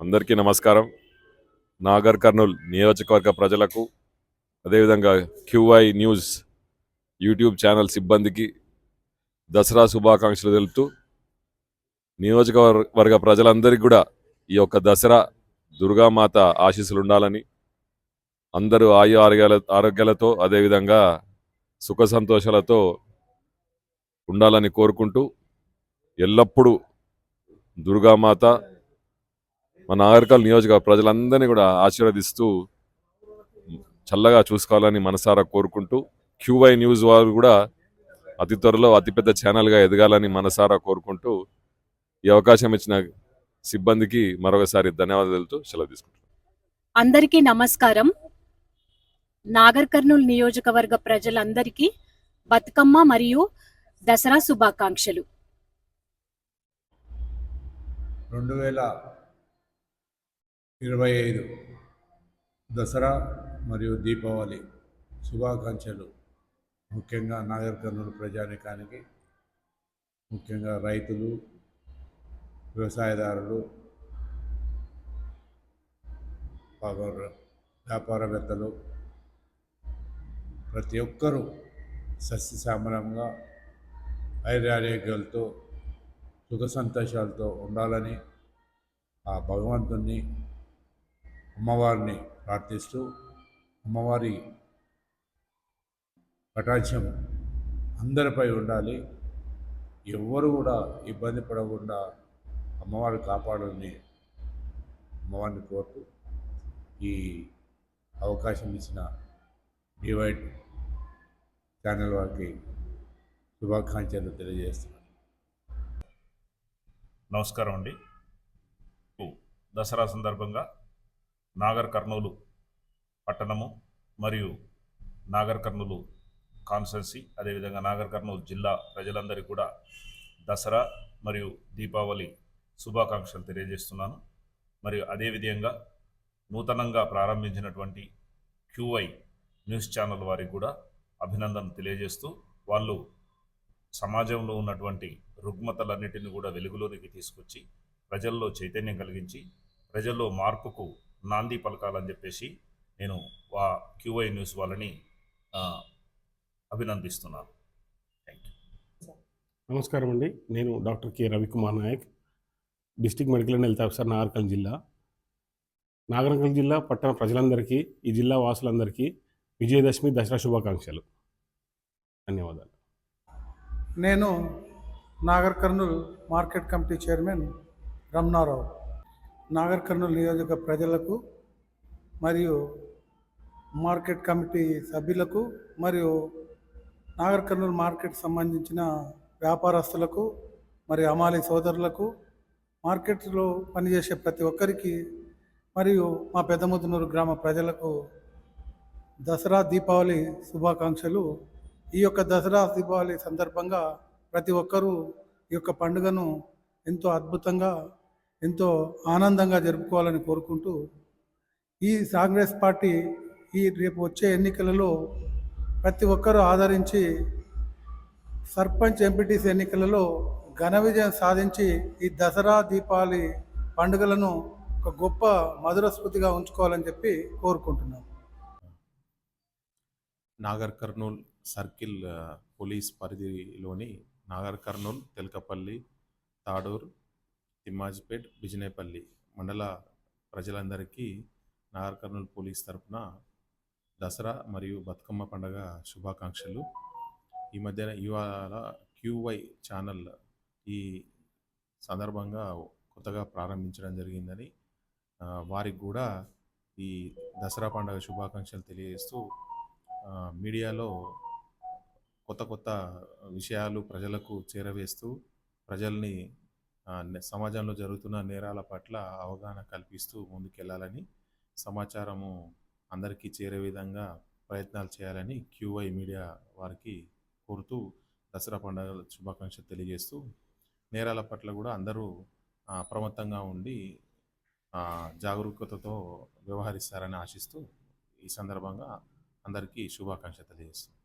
అందరికీ నమస్కారం. నాగర్ కర్నూల్ నియోజకవర్గ ప్రజలకు అదేవిధంగా క్యూఐ న్యూస్ యూట్యూబ్ ఛానల్ సిబ్బందికి దసరా శుభాకాంక్షలు తెలుపుతూ నియోజకవర్గ ప్రజలందరికీ కూడా ఈ యొక్క దసరా దుర్గామాత ఆశీస్సులు ఉండాలని అందరూ ఆయు ఆరోగ్యాల ఆరోగ్యాలతో అదేవిధంగా సుఖ సంతోషాలతో ఉండాలని కోరుకుంటూ ఎల్లప్పుడూ దుర్గామాత మన నాగరికల్ నియోజకవర్గ ప్రజలందరినీ కూడా ఆశీర్వదిస్తూ చల్లగా చూసుకోవాలని మనసారా కోరుకుంటూ క్యూవై న్యూస్ వారు కూడా అతి త్వరలో అతిపెద్ద ఛానల్గా ఎదగాలని మనసారా కోరుకుంటూ ఈ అవకాశం ఇచ్చిన సిబ్బందికి మరొకసారి ధన్యవాదాలు సెలవు తీసుకుంటున్నాను అందరికీ నమస్కారం. నాగర్ కర్నూల్ నియోజకవర్గ ప్రజలందరికీ బతుకమ్మ మరియు దసరా శుభాకాంక్షలు. రెండు వేల ఇరవై ఐదు. దసరా మరియు దీపావళి శుభాకాంక్షలు. ముఖ్యంగా నాగర్ కర్నూలు ప్రజానికానికి ముఖ్యంగా రైతులు వ్యవసాయదారులు వ్యాపారవేత్తలు ప్రతి ఒక్కరూ సస్యశ్యామలంగా ఐరారోగ్యాలతో సుఖ సంతోషాలతో ఉండాలని ఆ భగవంతుణ్ణి అమ్మవారిని ప్రార్థిస్తూ అమ్మవారి కటాక్షం అందరిపై ఉండాలి. ఎవ్వరు కూడా ఇబ్బంది పడకుండా అమ్మవారు కాపాడాలని అమ్మవారిని కోరుతూ ఈ అవకాశం ఇచ్చిన డివైడ్ ఛానల్ వారికి శుభాకాంక్షలు తెలియజేస్తున్నాను. నమస్కారం అండి. దసరా సందర్భంగా నాగర్ కర్నూలు పట్టణము మరియు నాగర్ కర్నూలు కాన్స్టెన్సీ అదేవిధంగా నాగర్ కర్నూలు జిల్లా ప్రజలందరికీ కూడా దసరా మరియు దీపావళి శుభాకాంక్షలు తెలియజేస్తున్నాను. మరియు అదేవిధంగా నూతనంగా ప్రారంభించినటువంటి క్యూఐ న్యూస్ ఛానల్ వారికి కూడా అభినందనలు తెలియజేస్తూ వాళ్ళు సమాజంలో ఉన్నటువంటి రుగ్మతలన్నిటిని కూడా వెలుగులోనికి తీసుకొచ్చి ప్రజల్లో చైతన్యం కలిగించి ప్రజల్లో మార్పుకు నాంది పలకాలని చెప్పేసి నేను వా క్యూఐ న్యూస్ వాళ్ళని ఆ, అభినందిస్తున్నాను. థ్యాంక్ యూ నమస్కారం అండి. నేను doctor K. Ravikumar Naik district medical and health officer Nagarkurnool జిల్లా. నాగర్కల్ జిల్లా పట్టణ ప్రజలందరికీ ఈ జిల్లా వాసులందరికీ విజయదశమి దసరా శుభాకాంక్షలు. ధన్యవాదాలు. నేను Nagar Kurnool market committee chairman Ramana Rao. Nagar Kurnool నియోజక ప్రజలకు మరియు మార్కెట్ కమిటీ సభ్యులకు మరియు నాగర్ కర్నూలు మార్కెట్ సంబంధించిన వ్యాపారస్తులకు మరియు అమాలి సోదరులకు మార్కెట్లో పనిచేసే ప్రతి ఒక్కరికి మరియు మా పెద్దముదునూరు గ్రామ ప్రజలకు దసరా దీపావళి శుభాకాంక్షలు. ఈ యొక్క దసరా దీపావళి సందర్భంగా ప్రతి ఒక్కరూ ఈ యొక్క పండుగను ఎంతో అద్భుతంగా ఎంతో ఆనందంగా జరుపుకోవాలని కోరుకుంటూ ఈ కాంగ్రెస్ పార్టీ ఈ రేపు వచ్చే ఎన్నికలలో ప్రతి ఒక్కరూ ఆదరించి సర్పంచ్ ఎంపీటీసీ ఎన్నికలలో ఘన విజయం సాధించి ఈ దసరా దీపావళి పండుగలను ఒక గొప్ప మధుర స్మృతిగా ఉంచుకోవాలని చెప్పి కోరుకుంటున్నాం. నాగర్ కర్నూల్ సర్కిల్ పోలీస్ పరిధిలోని నాగర్ కర్నూల్ తెలకపల్లి తాడూరు తిమ్మాజిపేట్ బిజినేపల్లి మండల ప్రజలందరికీ నాగర్కర్నూల్ పోలీస్ తరఫున దసరా మరియు బతుకమ్మ పండగ శుభాకాంక్షలు. ఈ మధ్యన ఇవాళ క్యూవై ఛానల్ ఈ సందర్భంగా కొత్తగా ప్రారంభించడం జరిగిందని వారికి కూడా ఈ దసరా పండుగ శుభాకాంక్షలు తెలియజేస్తూ మీడియాలో కొత్త కొత్త విషయాలు ప్రజలకు చేరవేస్తూ ప్రజల్ని సమాజంలో జరుగుతున్న నేరాల పట్ల అవగాహన కల్పిస్తూ ముందుకెళ్ళాలని సమాచారము అందరికీ చేరే విధంగా ప్రయత్నాలు చేయాలని క్యూఐ మీడియా వారికి కోరుతూ దసరా పండుగ శుభాకాంక్షలు తెలియజేస్తూ నేరాల పట్ల కూడా అందరూ అప్రమత్తంగా ఉండి జాగరూకతతో వ్యవహరిస్తారని ఆశిస్తూ ఈ సందర్భంగా అందరికీ శుభాకాంక్షలు తెలియజేస్తుంది